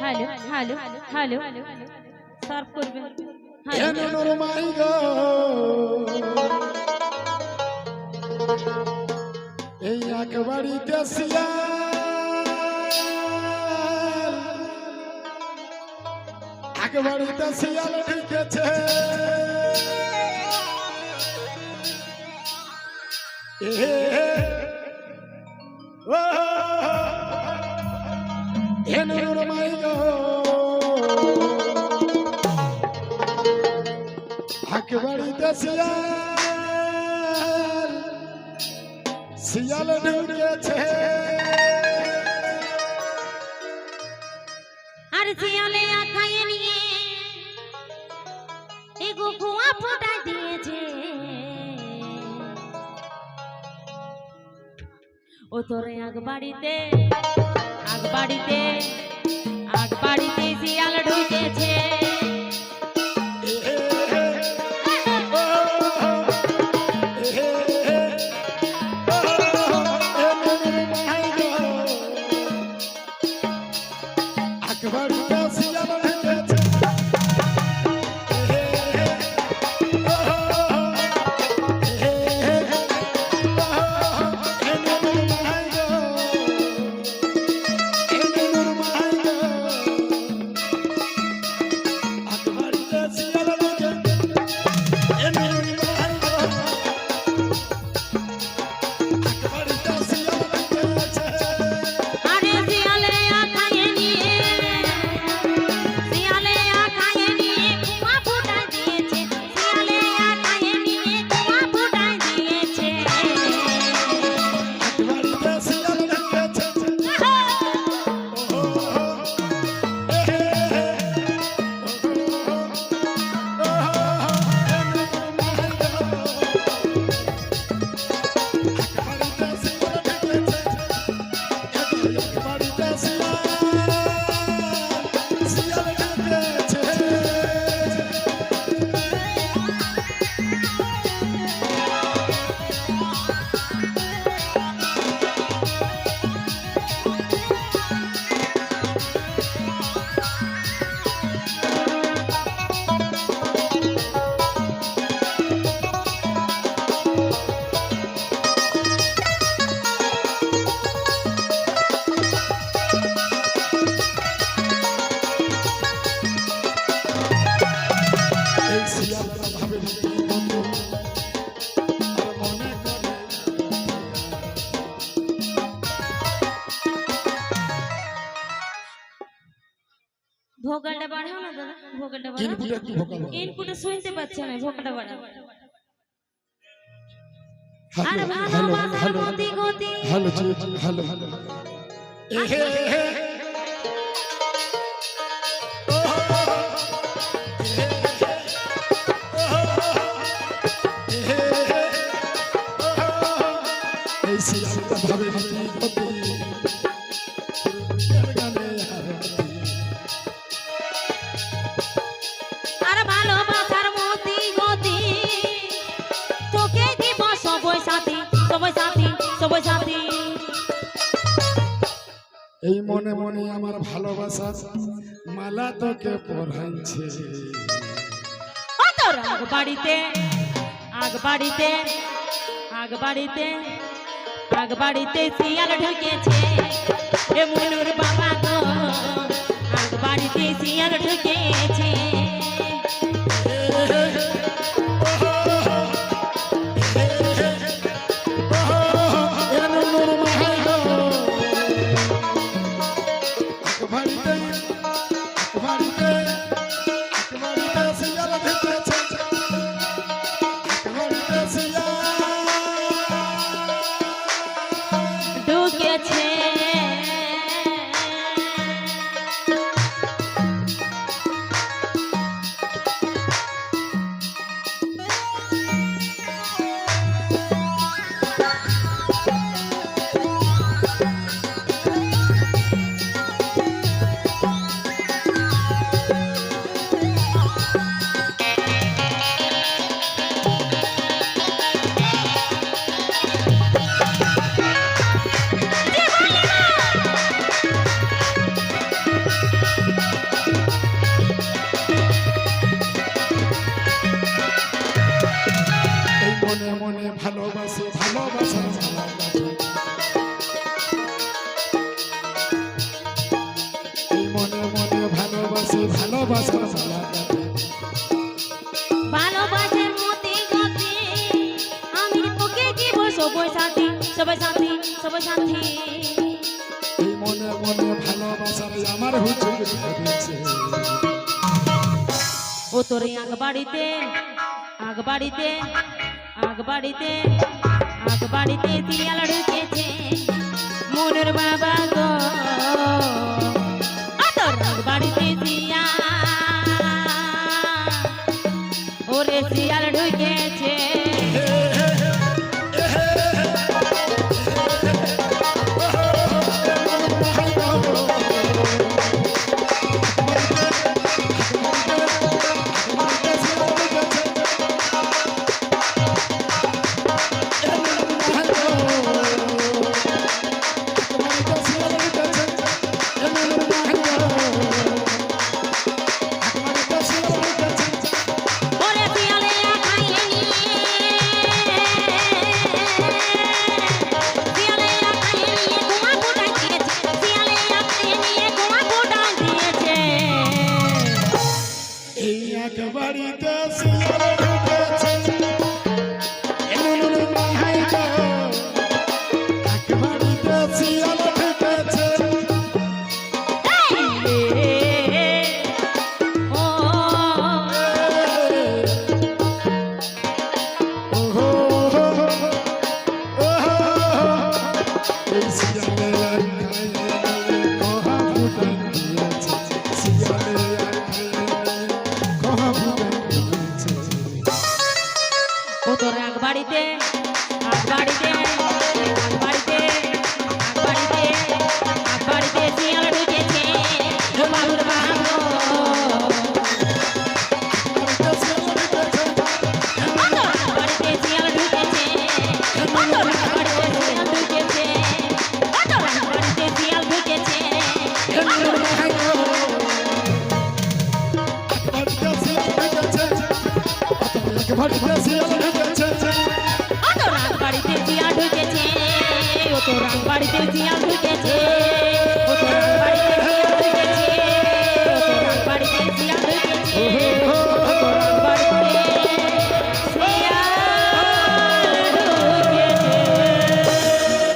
Hello hello hello সার্ভ hello এই একবাড়িতে শিয়াল একবাড়িতে শিয়াল ঢুকেছে এ ও হে নুরুর মাই গো একবাড়িতে শিয়াল শিয়াল ঢুকেছে আর শিয়ালে আখায় নিয়ে এগো কুয়া ফোটা দিয়েছে। ও তোরে আগ বাড়িতে আগ বাড়িতে আগ বাড়িতে শিয়াল ঢুকেছে। ভোকালটা বাড়াও না দাদা ভোকালটা বাড়াও। ইনপুট একটু ভোকাল। ইনপুটে শুনতে পাচ্ছ না ভোকালটা বাড়াও। আর ভালোবাসার গতি গতি হ্যালো হ্যালো হ্যালো এহে এই মনে মনে আমার ভালোবাসা মালা তোকে পড়াইছে আগবাড়িতে আগবাড়িতে আগ বাড়িতে আগ বাড়িতে আগ বাড়িতে আগ বাড়িতে শিয়াল ঢুকেছে। এ মুনুর বাবা ও তোর আগ বাড়িতে আগ বাড়িতে আগ বাড়িতে আগ বাড়িতে ঢুকেছে মনের বাবা গো। তোর আগ বাড়িতে সিরিয়াল ওরে ঢুকেছে ঢুকেছে। ও তো রামবাড়িতে জিয়াল ঢুকেছে।